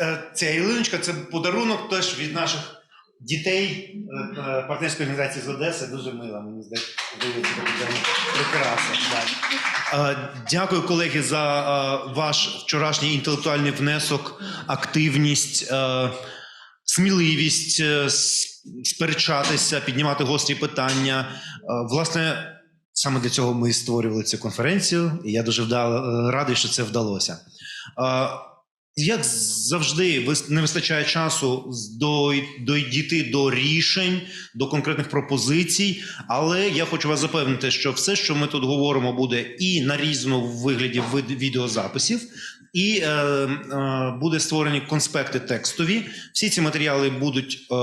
Е, Ця ялиночка це подарунок теж від наших дітей е, е, партнерської організації з Одеси. Дуже мила, мені здається. Е, Дякую, колеги, за ваш вчорашній інтелектуальний внесок, активність, сміливість сперечатися, піднімати гострі питання. Власне, саме для цього ми створювали цю конференцію, і я дуже радий, що це вдалося. Як завжди, не вистачає часу дійти до рішень, до конкретних пропозицій. Але я хочу вас запевнити, що все, що ми тут говоримо, буде і нарізано в вигляді відеозаписів, і е, е, буде створені конспекти текстові. Всі ці матеріали будуть е,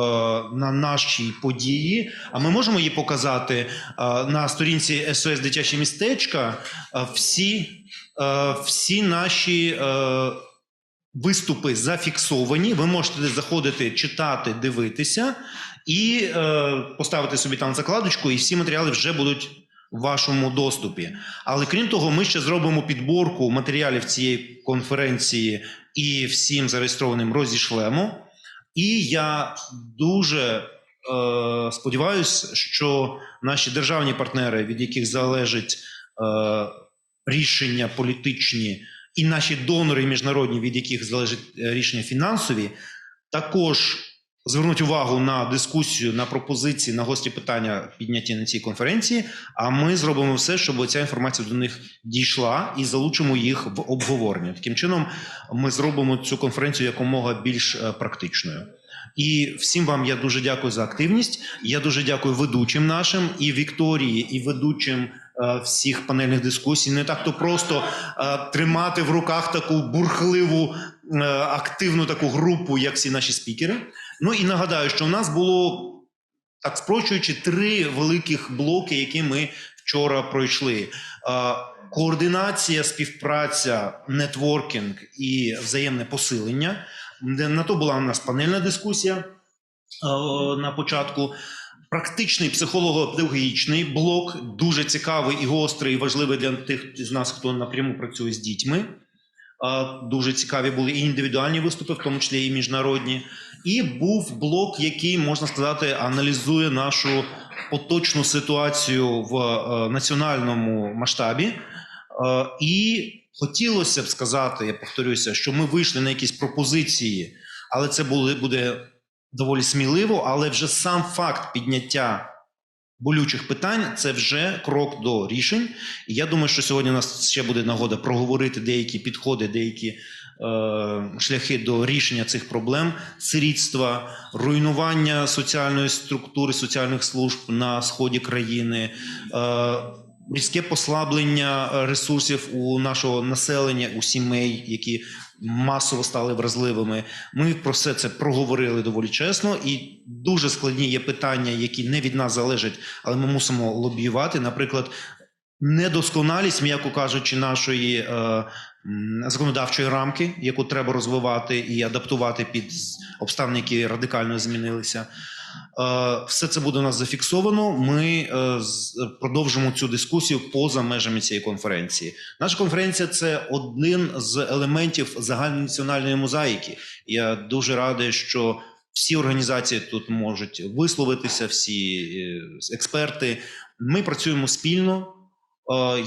на нашій події. А ми можемо її показати е, на сторінці СОС Дитяче містечка. Е, всі, е, всі наші. Е, Виступи зафіксовані. Ви можете заходити, читати, дивитися і е, поставити собі там закладочку, і всі матеріали вже будуть в вашому доступі. Але крім того, ми ще зробимо підборку матеріалів цієї конференції і всім зареєстрованим розішлемо. І я дуже е, сподіваюся, що наші державні партнери, від яких залежить е, рішення політичні, і наші донори міжнародні, від яких залежить е, рішення фінансові, також звернуть увагу на дискусію, на пропозиції, на гострі питання підняті на цій конференції. А ми зробимо все, щоб ця інформація до них дійшла і залучимо їх в обговорення. Таким чином, ми зробимо цю конференцію якомога більш е, практичною. І всім вам я дуже дякую за активність. Я дуже дякую ведучим нашим і Вікторії, і ведучим всіх панельних дискусій. Не так то просто е, тримати в руках таку бурхливу, е, активну таку групу, як всі наші спікери. Ну і нагадаю, що в нас було так спрощуючи три великих блоки, які ми вчора пройшли. Е, Координація, співпраця, нетворкінг і взаємне посилення. На то була у нас панельна дискусія е, на початку. Практичний психолого-педагогічний блок дуже цікавий і гострий, і важливий для тих з нас, хто напряму працює з дітьми. Е, Дуже цікаві були і індивідуальні виступи, в тому числі і міжнародні. І був блок, який можна сказати, аналізує нашу поточну ситуацію в е, національному масштабі. Е, І хотілося б сказати, я повторюся, що ми вийшли на якісь пропозиції, але це буде доволі сміливо. Але вже сам факт підняття болючих питань це вже крок до рішень. І я думаю, що сьогодні у нас ще буде нагода проговорити деякі підходи, деякі е, шляхи до рішення цих проблем: сирітства, руйнування соціальної структури, соціальних служб на сході країни. Е, Різке послаблення ресурсів у нашого населення, у сімей, які масово стали вразливими. Ми про все це проговорили доволі чесно, і дуже складні є питання, які не від нас залежать, але ми мусимо лобіювати. Наприклад, недосконалість, м'яко кажучи, нашої е, законодавчої рамки, яку треба розвивати і адаптувати під обставини, які радикально змінилися. Е, Все це буде у нас зафіксовано. Ми е, продовжимо цю дискусію поза межами цієї конференції. Наша конференція це один з елементів загальнонаціональної мозаїки. Я дуже радий, що всі організації тут можуть висловитися, всі е, експерти. Ми працюємо спільно.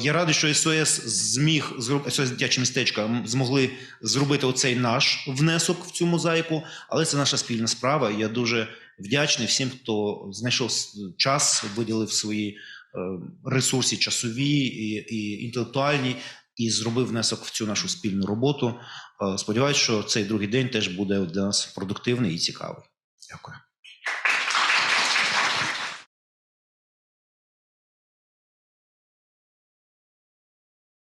Я радий, що СОС зміг СОС дитяче містечка змогли зробити оцей наш внесок в цю мозаїку, але це наша спільна справа. Я дуже вдячний всім, хто знайшов час, виділив свої е, ресурси часові і, і інтелектуальні, і зробив внесок в цю нашу спільну роботу. Е, Сподіваюсь, що цей другий день теж буде для нас продуктивний і цікавий. Дякую.